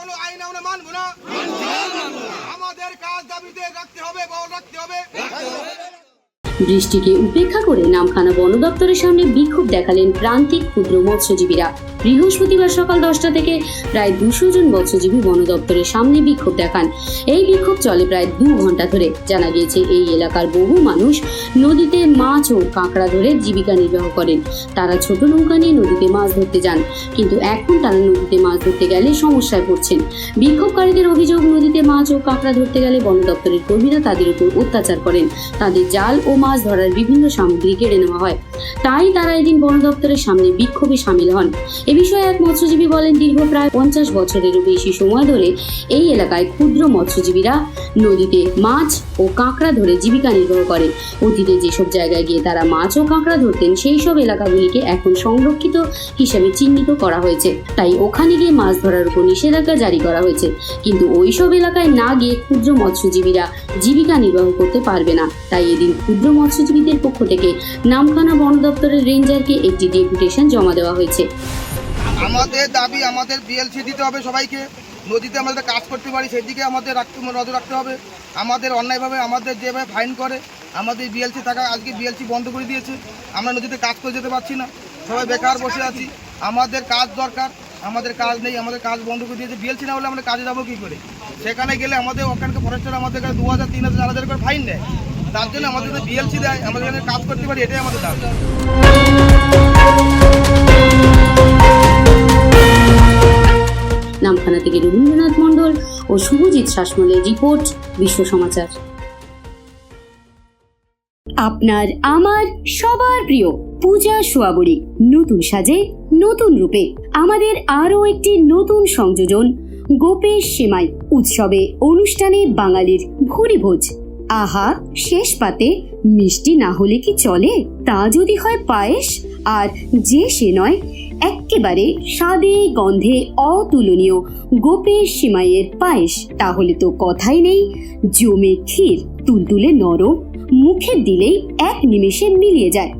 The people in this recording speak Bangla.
কোনো আইন আমরা মানবো না। আমাদের কাজ দাবিতে রাখতে হবে, বল রাখতে হবে। বৃষ্টিকে উপেক্ষা করে নামখানা বন দপ্তরের সামনে বিক্ষোভ দেখালেন প্রান্তিক ক্ষুদ্র মৎস্যজীবীরা। বৃহস্পতিবার সকাল দশটা থেকে প্রায় দুশো জন মৎস্যজীবী বন দপ্তরের সামনে বিক্ষোভ দেখান। এই বিক্ষোভ চলে প্রায় দু ঘণ্টা ধরে। জানা গিয়েছে, এই এলাকার বহু মানুষ নদীতে মাছ ও কাঁকড়া ধরে জীবিকা নির্বাহ করেন। তারা ছোট নৌকা নিয়ে নদীতে মাছ ধরতে যান, কিন্তু এখন তারা নদীতে মাছ ধরতে গেলে সমস্যায় পড়ছেন। বিক্ষোভকারীদের অভিযোগ, নদীতে মাছ ও কাঁকড়া ধরতে গেলে বন দপ্তরের কর্মীরা তাদের উপর অত্যাচার করেন। তাদের জাল ও মাছ ধরার বিভিন্ন সামগ্রী কেড়ে নেওয়া হয়। তাই তারা এদিন বন দপ্তরের সামনে বিক্ষোভে সামিল হন। এ বিষয়ে এক মৎস্যজীবী বলেন, দীর্ঘ প্রায় পঞ্চাশ বছরেরও বেশি সময় ধরে এই এলাকায় ক্ষুদ্র মৎস্যজীবীরা নদীতে মাছ ও কাঁকড়া ধরে জীবিকা নির্বাহ করে অতীতে যেসব জায়গায় গিয়ে তারা মাছ ও কাঁকড়া ধরতেন, সেই সব এলাকাগুলিকে এখন সংরক্ষিত হিসাবে চিহ্নিত করা হয়েছে। তাই ওখানে গিয়ে মাছ ধরার উপর নিষেধাজ্ঞা জারি করা হয়েছে। কিন্তু ওই সব এলাকায় না গিয়ে ক্ষুদ্র মৎস্যজীবীরা জীবিকা নির্বাহ করতে পারবে না। তাই এদিন ক্ষুদ্র মৎস্যজীবীদের পক্ষ থেকে নামখানা বন দপ্তরের রেঞ্জারকে একটি ডেপুটেশন জমা দেওয়া হয়েছে। আমাদের দাবি, আমাদের বিএলসি দিতে হবে সবাইকে। নদীতে আমাদের কাজ করতে পারি, সেদিকে আমাদের রাখতে, নজর রাখতে হবে। আমাদের অন্যায়ভাবে আমাদের যেভাবে ফাইন করে, আমাদের বিএলসি থাকা, আজকে বিএলসি বন্ধ করে দিয়েছে। আমরা নদীতে কাজ করে যেতে পারছি না। সবাই বেকার বসে আছি। আমাদের কাজ দরকার, আমাদের কাজ নেই, আমাদের কাজ বন্ধ করে দিয়েছে। বিএলসি না হলে আমরা কাজে যাব কী করে? সেখানে গেলে আমাদের ওখানকার ফরেস্টার আমাদের কাছে দু হাজার তিন হাজার চার হাজার করে ফাইন দেয়। তার জন্য আমাদের বিএলসি দেয়, আমাদের কাজ করতে পারি, এটাই আমাদের দাবি। নামখানা থেকে রবীন্দ্রনাথ মণ্ডল ও শুভজিৎ শাসমলের রিপোর্ট, বিশ্ব সমাচার। আপনার, আমার, সবার প্রিয় পূজা সোয়াবরী নতুন সাজে, নতুন রূপে। আমাদের আরও একটি নতুন সংযোজন, গোপেশ সেমাই উৎসবে অনুষ্ঠানে বাঙালির ভুরি ভোজ আহা, শেষ পাতে মিষ্টি না হলে কি চলে? তা যদি হয় পায়েস, আর যে সে নয় এক্কেবারে স্বাদে গন্ধে অতুলনীয় গোপের সিমাইয়ের পায়েস। তাহলে তো কথাই নেই, জমে ক্ষীর তুলতুলে নরম মুখে দিলেই এক নিমেষে মিলিয়ে যায়।